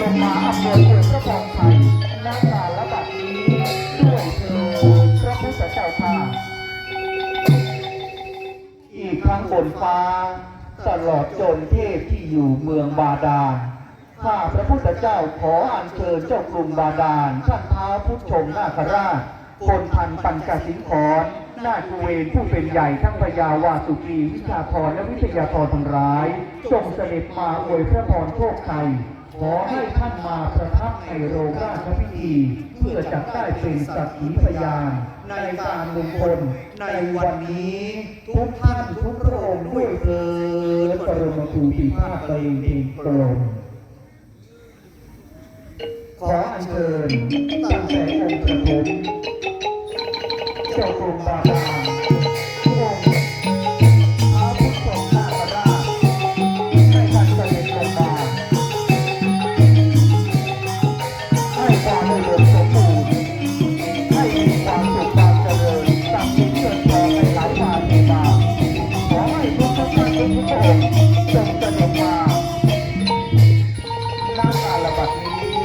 ลงมาอำนวยผลพระพรไทยณงานระบัดนี้ด้วยเถิดพระพุทธเจ้าค่ะอีกทั้งบนฟ้าตลอดจนเทพที่อยู่เมืองบาดาลข้าพระพุทธเจ้าขออัญเชิญเจ้ากรุงบาดาลท่านท้าวพุทธชงนาคราชคนทันปัญจสิงขรนาคเวนผู้เป็นใหญ่ทั้งพญาวาสุกีวิชาธรและวิทยาธรทั้งร้ายจงเสด็จมาอวยพระพรโชคชัย ขอให้ท่านมาประทับในโรงราชพิธีเพื่อจะได้เป็นสักขีพยานในการมงคลในวันนี้ ทุกท่านทุกพระองค์ด้วยเถิดปรมครูปีภาคไปเองกลมขออัญเชิญตั้งแต่องค์ประถมเจ้ากรมบาดา ริญสมบูรณ์ให้ความสุขคามเจริญสักสินเกิดทองในหลายมาเทาขอให้ทุกท่านทุกพระองค์จงเสด็จมาหน้าการระบาดนี้